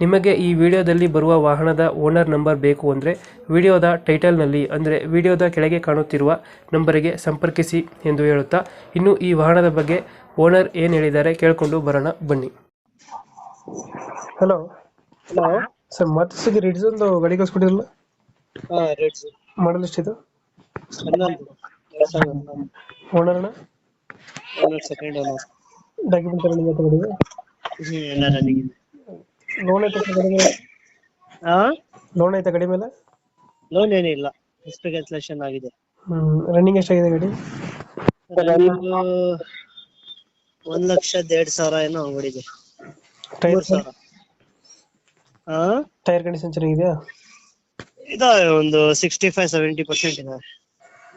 ನಿಮಗೆ ಈ ವಿಡಿಯೋದಲ್ಲಿ ಬರುವ ವಾಹನದ ಓನರ್ ನಂಬರ್ ಬೇಕು ಅಂದರೆ ವಿಡಿಯೋದ ಟೈಟಲ್ನಲ್ಲಿ ಅಂದರೆ ವಿಡಿಯೋದ ಕೆಳಗೆ ಕಾಣುತ್ತಿರುವ ನಂಬರಿಗೆ ಸಂಪರ್ಕಿಸಿ ಎಂದು ಹೇಳುತ್ತಾ ಇನ್ನು ಈ ವಾಹನದ ಬಗ್ಗೆ ಓನರ್ ಏನು ಹೇಳಿದ್ದಾರೆ ಕೇಳಿಕೊಂಡು ಬರೋಣ ಬನ್ನಿ. ಹಲೋ ಹಲೋ ಸರ್ ಮತ್ತೆ ರಿಡ್ಸ್ ಒಂದು ಗಾಡಿ ಕಳ್ಸ್ಕೊಟ್ಟಿರಲ್ಲ? ಹಾ ಮಾಡಲ್ ಎಷ್ಟಿದು? ಹನ್ನೊಂದು. ಎರಡ್ ಸಾವಿರದ ಹನ್ನೊಂದು ಓನರ್ ಅಣ್ಣ ಹನ್ನೆರಡು ಸೆಕೆಂಡ್ ಓನರ್ ಡಾಕ್ಯುಮೆಂಟ್ ಗಾಡಿಗೆ ಎಲ್ಲ ರನ್ನಿಂಗ್ ಇದೆ. ಲೋನ್ ಐತೆ ಕಡಿಮೆ ಆ? ಹಾ ಲೋನ್ ಐತೆ ಕಡಿಮೆ ಇಲ್ಲ ಲೋನ್ ಏನಿಲ್ಲ ಎಷ್ಟು ಕ್ಯಾನ್ಸಲೇಷನ್ ಆಗಿದೆ? ರನ್ನಿಂಗ್ ಎಷ್ಟಾಗಿದೆ ಗಾಡಿ? ರನ್ನಿಂಗ್ ಒಂದ್ ಲಕ್ಷದ ಎರಡ್ ಸಾವಿರ ಏನೋ ಓಡಿದೆ ಟೈರ್ ಮೂರ್ ಸಾವಿರ. ಹಾ ಟೈರ್ ಕಂಡೀಷನ್ ಚೆನ್ನಾಗಿದೆಯಾ? ಇದು ಒಂದು ಸಿಕ್ಸ್ಟಿ ಫೈವ್ ಸೆವೆಂಟಿ ಪರ್ಸೆಂಟ್ ಇದೆ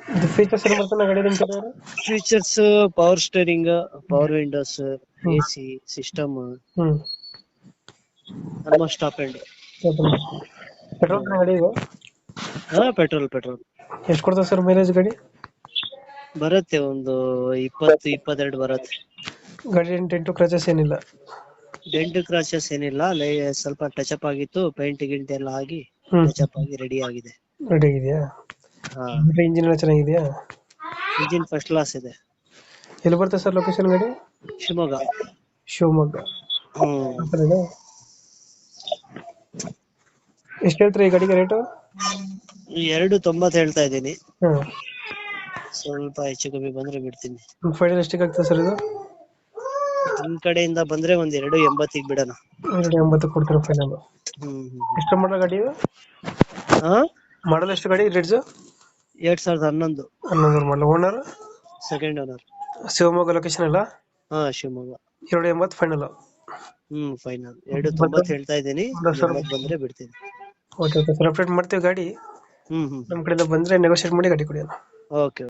ಇದು ಫೀಚರ್ಸ್ ಏನು ಬರ್ತಾನೆ ಗಾಡಿ ನಿಮ್ಮ ಕಡೆ features power steering power windows A C system almost stop and petrol ಗಾಡಿ ಇದು? ಹಾ ಪೆಟ್ರೋಲ್ ಪೆಟ್ರೋಲ್. ಎಷ್ಟು ಕೊಡ್ತದೆ ಸರ್ ಮೈಲೇಜ್ ಗಾಡಿ? ಬರುತ್ತೆ ಒಂದು ಇಪ್ಪತ್ತು ಇಪ್ಪತ್ತೆರಡು ಬರುತ್ತೆ. ಗಾಡಿ ಟೆಂಟು ಕ್ರಚಸ್ ಏನಿಲ್ಲ? ಡೆಂಟ್ ಕ್ರಾಚಸ್ ಏನಿಲ್ಲ ಲೈ ಸ್ವಲ್ಪ ಟಚ್ ಅಪ್ ಆಗಿತ್ತು ಪೇಂಟ್ ಗಿಂಟ್ ಎಲ್ಲ ಆಗಿ ಹ್ಮ್. ಟಚ್ ಅಪ್ ಆಗಿ ರೆಡಿ ಆಗಿದೆ. ರೆಡಿ ಆಗಿದೆಯಾ? ಹಾ. ಇಂಜಿನ್ ಎಲ್ಲ ಚೆನ್ನಾಗಿದೆಯಾ? ಇಂಜಿನ್ ಫಸ್ಟ್ ಕ್ಲಾಸ್ ಇದೆ. ಎಲ್ಲಿ ಬರುತ್ತೆ ಸರ್ ಲೊಕೇಶನ್ ಗಾಡಿ? ಶಿವಮೊಗ್ಗ. ಶಿವಮೊಗ್ಗ. ಹ್ಮ್? ಎಷ್ಟು ಹೇಳ್ತೀರಿ ಈ ಗಾಡಿಗೆ ರೇಟು ಎರಡು ತೊಂಬತ್ತು ಹೇಳ್ತಾ ಇದ್ದೀನಿ. ಹಾಂ. ಸ್ವಲ್ಪ ಹೆಚ್ಚು ಕಮ್ಮಿ ಬಂದ್ರೆ ಬಿಡ್ತೀನಿ. ಫೈನಲ್ ಎಷ್ಟಕ್ಕೆ ಆಗ್ತದೆ ಸರ್ ಇದು? ನಿಮ್ ಕಡೆಯಿಂದ ಬಂದ್ರೆ ಒಂದ್ ಎರಡು ಎಂಬತ್ತಿಗೆ ಬಿಡೋಣ. ಎರಡು ಎಂಬತ್ತು ಕೊಡ್ತೀರಾ ಫೈನಲ್ ಹ್ಮ್. ಎಷ್ಟು ಮಾಡಲ್ ಗಾಡಿ ಇದು? ಹಾ? ಮಾಡಲ್ ಎಷ್ಟು ಗಾಡಿ? ರೇಟ್ಸ್ ಎರಡ್ ಸಾವಿರದ ಹನ್ನೊಂದು. ಹನ್ನೊಂದು model owner second owner Shivamogga location ಅಲ್ಲ? ಹಾ ಶಿವಮೊಗ್ಗ. ಎರಡು ಎಂಬತ್ತು ಫೈನಲ್ ಹ್ಮ್ ಫೈನಲ್ ಎರಡು ತೊಂಬತ್ತು ಹೇಳ್ತಾ ಇದ್ದೀನಿ. ಎಂಬತ್ತು ಬಂದ್ರೆ ಬಿಡ್ತೀನಿ. ಓಕೆ ಓಕೆ ಸರ್ ಅಪ್ಡೇಟ್ ಮಾಡ್ತೀವಿ ಗಾಡಿ. ಹ್ಮ್ ಹ್ಮ್. ನಮ್ಮ ಕಡೆಯಿಂದ ಬಂದ್ರೆ ನೆಗೋಷಿಯೇಟ್ ಮಾಡಿ ಗಾಡಿ ಕೊಡಿ ಅಣ್ಣ ಓಕೆ